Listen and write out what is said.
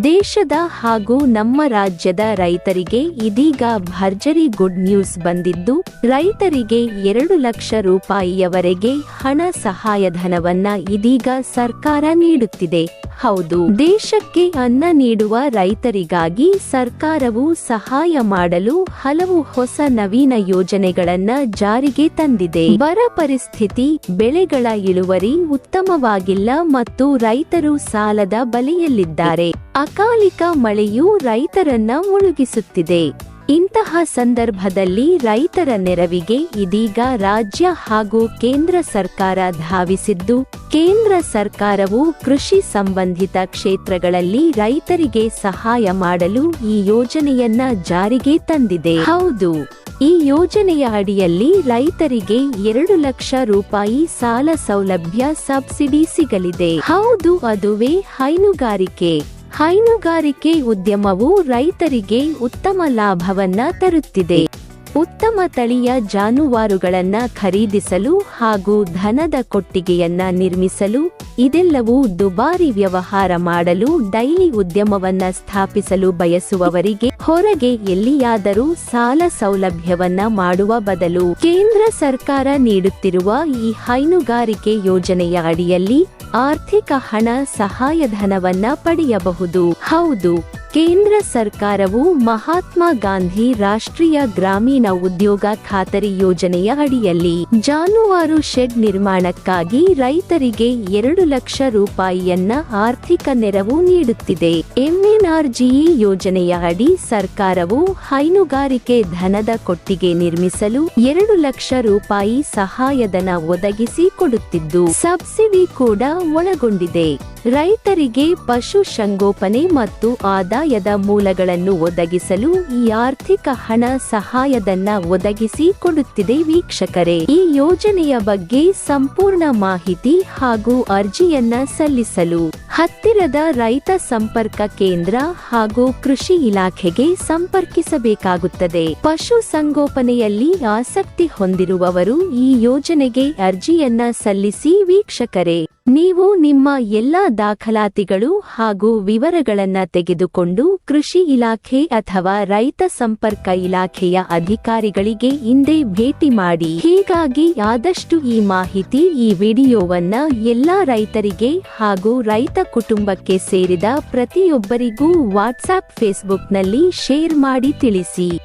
ದೇಶದ ಹಾಗೂ ನಮ್ಮ ರಾಜ್ಯದ ರೈತರಿಗೆ ಇದೀಗ ಭರ್ಜರಿ ಗುಡ್ ನ್ಯೂಸ್ ಬಂದಿದ್ದು, ರೈತರಿಗೆ ಎರಡು ಲಕ್ಷ ರೂಪಾಯಿಯವರೆಗೆ ಹಣ ಸಹಾಯಧನವನ್ನ ಇದೀಗ ಸರ್ಕಾರ ನೀಡುತ್ತಿದೆ. ಹೌದು, ದೇಶಕ್ಕೆ ಅನ್ನ ನೀಡುವ ರೈತರಿಗಾಗಿ ಸರ್ಕಾರವು ಸಹಾಯ ಮಾಡಲು ಹಲವು ಹೊಸ ನವೀನ ಯೋಜನೆಗಳನ್ನ ಜಾರಿಗೆ ತಂದಿದೆ. ಬರ ಪರಿಸ್ಥಿತಿ, ಬೆಳೆಗಳ ಇಳುವರಿ ಉತ್ತಮವಾಗಿಲ್ಲ ಮತ್ತು ರೈತರು ಸಾಲದ ಬಲೆಯಲ್ಲಿದ್ದಾರೆ. ಅಕಾಲಿಕ ಮಳೆಯು ರೈತರನ್ನ ಮುಳುಗಿಸುತ್ತಿದೆ. ಇಂತಹ ಸಂದರ್ಭದಲ್ಲಿ ರೈತರ ನೆರವಿಗೆ ಇದೀಗ ರಾಜ್ಯ ಹಾಗೂ ಕೇಂದ್ರ ಸರ್ಕಾರ ಧಾವಿಸಿದ್ದು, ಕೇಂದ್ರ ಸರ್ಕಾರವು ಕೃಷಿ ಸಂಬಂಧಿತ ಕ್ಷೇತ್ರಗಳಲ್ಲಿ ರೈತರಿಗೆ ಸಹಾಯ ಮಾಡಲು ಈ ಯೋಜನೆಯನ್ನ ಜಾರಿಗೆ ತಂದಿದೆ. ಹೌದು, ಈ ಯೋಜನೆಯ ಅಡಿಯಲ್ಲಿ ರೈತರಿಗೆ ಎರಡು ಲಕ್ಷ ರೂಪಾಯಿ ಸಾಲ ಸೌಲಭ್ಯ ಸಬ್ಸಿಡಿ ಸಿಗಲಿದೆ. ಹೌದು, ಅದುವೇ ಹೈನುಗಾರಿಕೆ. ಹೈನುಗಾರಿಕೆ ಉದ್ಯಮವು ರೈತರಿಗೆ ಉತ್ತಮ ಲಾಭವನ್ನ ತರುತ್ತಿದೆ. ಉತ್ತಮ ತಳಿಯ ಜಾನುವಾರುಗಳನ್ನ ಖರೀದಿಸಲು ಹಾಗೂ ಧನದ ಕೊಟ್ಟಿಗೆಯನ್ನ ನಿರ್ಮಿಸಲು ಇದೆಲ್ಲವೂ ದುಬಾರಿ ವ್ಯವಹಾರ ಮಾಡಲು ಡೈಲಿ ಉದ್ಯಮವನ್ನ ಸ್ಥಾಪಿಸಲು ಬಯಸುವವರಿಗೆ ಹೊರಗೆ ಎಲ್ಲಿಯಾದರೂ ಸಾಲ ಸೌಲಭ್ಯವನ್ನ ಮಾಡುವ ಬದಲು ಕೇಂದ್ರ ಸರ್ಕಾರ ನೀಡುತ್ತಿರುವ ಈ ಹೈನುಗಾರಿಕೆ ಯೋಜನೆಯ ಅಡಿಯಲ್ಲಿ ಆರ್ಥಿಕ ಹಣ ಸಹಾಯಧನವನ್ನ ಪಡೆಯಬಹುದು. ಹೌದು. ಕೇಂದ್ರ ಸರ್ಕಾರವು ಮಹಾತ್ಮ ಗಾಂಧಿ ರಾಷ್ಟ್ರೀಯ ಗ್ರಾಮೀಣ ಉದ್ಯೋಗ ಖಾತರಿ ಯೋಜನೆಯ ಅಡಿಯಲ್ಲಿ ಜಾನುವಾರು ಶೆಡ್ ನಿರ್ಮಾಣಕ್ಕಾಗಿ ರೈತರಿಗೆ ಎರಡು ಲಕ್ಷ ರೂಪಾಯಿಯನ್ನ ಆರ್ಥಿಕ ನೆರವು ನೀಡುತ್ತಿದೆ. ಎಂಎನ್ಆರ್ಜಿಇ ಯೋಜನೆಯ ಅಡಿ ಸರ್ಕಾರವು ಹೈನುಗಾರಿಕೆ ಧನದ ಕೊಟ್ಟಿಗೆ ನಿರ್ಮಿಸಲು ಎರಡು ಲಕ್ಷ ರೂಪಾಯಿ ಸಹಾಯಧನ ಒದಗಿಸಿ ಕೊಡುತ್ತಿದ್ದು, ಸಬ್ಸಿಡಿ ಕೂಡ ಒಳಗೊಂಡಿದೆ. ರೈತರಿಗೆ ಪಶು ಸಂಗೋಪನೆ ಮತ್ತು ಆದಾಯದ ಮೂಲಗಳನ್ನು ಒದಗಿಸಲು ಈ ಆರ್ಥಿಕ ಹಣ ಸಹಾಯದನ್ನ ಒದಗಿಸಿ ಕೊಡುತ್ತಿದೆ ವೀಕ್ಷಕರೇ. ಈ ಯೋಜನೆಯ ಬಗ್ಗೆ ಸಂಪೂರ್ಣ ಮಾಹಿತಿ ಹಾಗೂ ಅರ್ಜಿಯನ್ನ ಸಲ್ಲಿಸಲು ಹತ್ತಿರದ ರೈತ ಸಂಪರ್ಕ ಕೇಂದ್ರ ಹಾಗೂ ಕೃಷಿ ಇಲಾಖೆಗೆ ಸಂಪರ್ಕಿಸಬೇಕಾಗುತ್ತದೆ. ಪಶು ಸಂಗೋಪನೆಯಲ್ಲಿ ಆಸಕ್ತಿ ಹೊಂದಿರುವವರು ಈ ಯೋಜನೆಗೆ ಅರ್ಜಿಯನ್ನ ಸಲ್ಲಿಸಿ ವೀಕ್ಷಕರೇ. ನೀವು ನಿಮ್ಮ ಎಲ್ಲಾ ದಾಖಲಾತಿಗಳು ಹಾಗೂ ವಿವರಗಳನ್ನ ತೆಗೆದುಕೊಂಡು ಕೃಷಿ ಇಲಾಖೆ ಅಥವಾ ರೈತ ಸಂಪರ್ಕ ಇಲಾಖೆಯ ಅಧಿಕಾರಿಗಳಿಗೆ ಹಿಂದೆ ಭೇಟಿ ಮಾಡಿ. ಹೀಗಾಗಿ ಆದಷ್ಟು ಈ ಮಾಹಿತಿ ಈ ವಿಡಿಯೋವನ್ನ ಎಲ್ಲಾ ರೈತರಿಗೆ ಹಾಗೂ ರೈತ ಕುಟುಂಬಕ್ಕೆ ಸೇರಿದ ಪ್ರತಿಯೊಬ್ಬರಿಗೂ ವಾಟ್ಸ್ಆಪ್ ಫೇಸ್ಬುಕ್ನಲ್ಲಿ ಶೇರ್ ಮಾಡಿ ತಿಳಿಸಿ.